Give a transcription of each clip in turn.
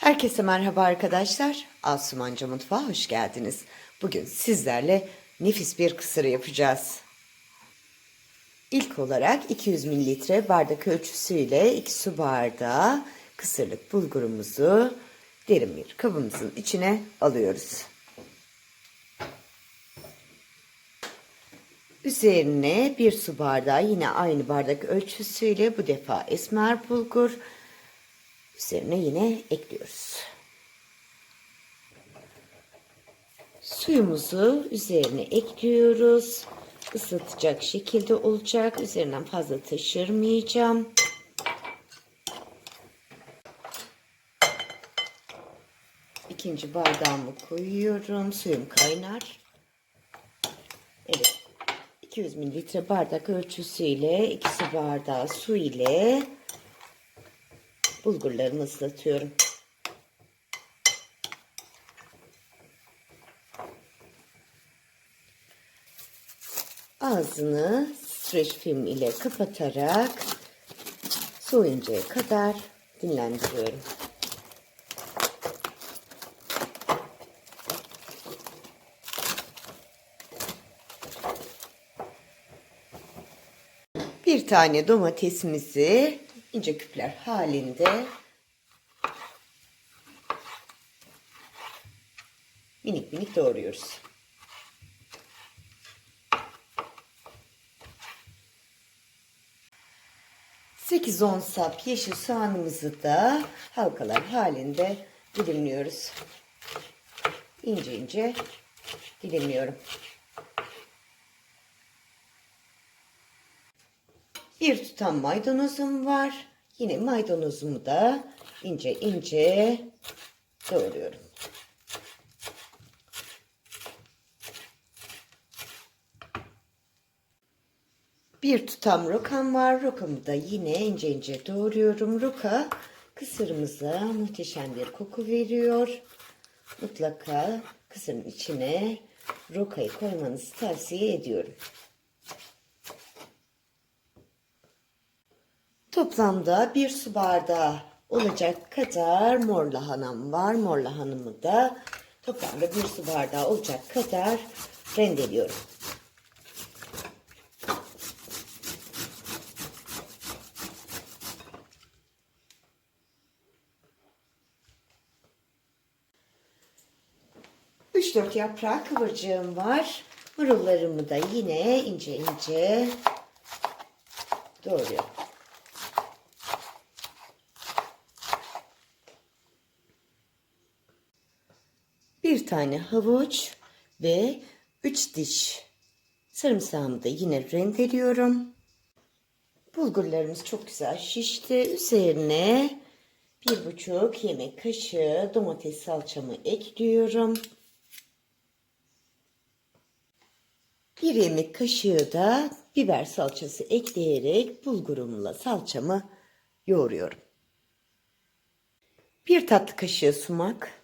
Herkese merhaba arkadaşlar. Asumanca Mutfağı hoş geldiniz. Bugün sizlerle nefis bir kısır yapacağız. İlk olarak 200 mililitre bardak ölçüsüyle 2 su bardağı kısırlık bulgurumuzu derin bir kabımızın içine alıyoruz. Üzerine bir su bardağı yine aynı bardak ölçüsüyle bu defa esmer bulgur üzerine yine ekliyoruz. Suyumuzu üzerine ekliyoruz. Isıtacak şekilde olacak. Üzerinden fazla taşırmayacağım. İkinci bardağımı koyuyorum. Suyum kaynar. Evet. 200 mililitre bardak ölçüsüyle 2 su bardağı su ile bulgurlarımı ıslatıyorum. Ağzını streç film ile kapatarak soğuyuncaya kadar dinlendiriyorum. Bir tane domatesimizi ince küpler halinde minik minik doğruyoruz. Sekiz on sap yeşil soğanımızı da halkalar halinde dilimliyoruz. İnce ince dilimliyorum. Bir tutam maydanozum var. Yine maydanozumu da ince ince doğruyorum. Bir tutam rokam var. Rokamı da yine ince ince doğruyorum. Roka kısırımıza muhteşem bir koku veriyor. Mutlaka kısırın içine rokayı koymanızı tavsiye ediyorum. Toplamda bir su bardağı olacak kadar mor lahanam var. Mor lahanamı da toplamda bir su bardağı olacak kadar rendeliyorum. Üç dört yaprak kıvırcığım var. Marullarımı da yine ince ince doğruyorum. Bir tane havuç ve 3 diş sarımsağımı da yine rendeliyorum. Bulgurlarımız çok güzel şişti. Üzerine bir buçuk yemek kaşığı domates salçamı ekliyorum. Bir yemek kaşığı da biber salçası ekleyerek bulgurumla salçamı yoğuruyorum. Bir tatlı kaşığı sumak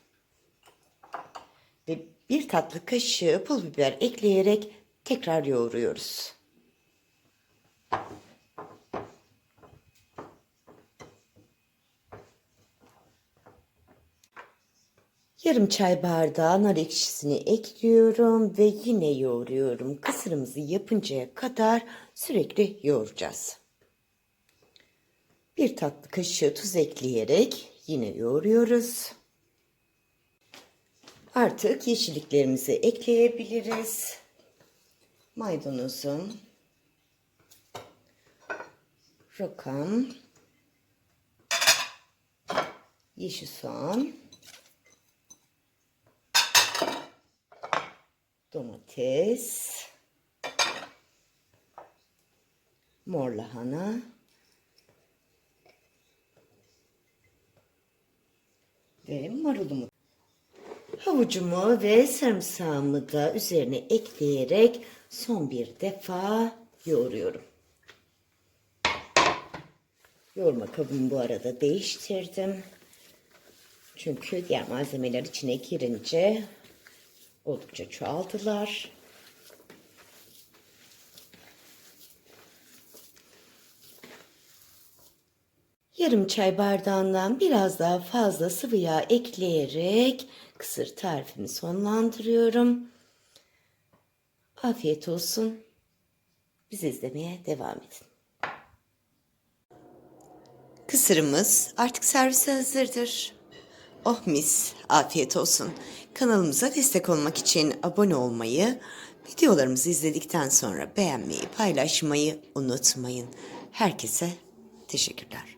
ve bir tatlı kaşığı pul biber ekleyerek tekrar yoğuruyoruz. Yarım çay bardağı nar ekşisini ekliyorum ve yine yoğuruyorum. Kısırımızı yapıncaya kadar sürekli yoğuracağız. Bir tatlı kaşığı tuz ekleyerek yine yoğuruyoruz. Artık yeşilliklerimizi ekleyebiliriz. Maydanozum, rokam, yeşil soğan, domates, mor lahana, ve marulumu Havucumu ve sarımsağımı da üzerine ekleyerek son bir defa yoğuruyorum. Yoğurma kabımı bu arada değiştirdim. Çünkü diğer malzemeler içine girince oldukça çoğaldılar. Yarım çay bardağından biraz daha fazla sıvı yağ ekleyerek kısır tarifimi sonlandırıyorum. Afiyet olsun. Bizi izlemeye devam edin. Kısırımız artık servise hazırdır. Oh mis, afiyet olsun. Kanalımıza destek olmak için abone olmayı, videolarımızı izledikten sonra beğenmeyi, paylaşmayı unutmayın. Herkese teşekkürler.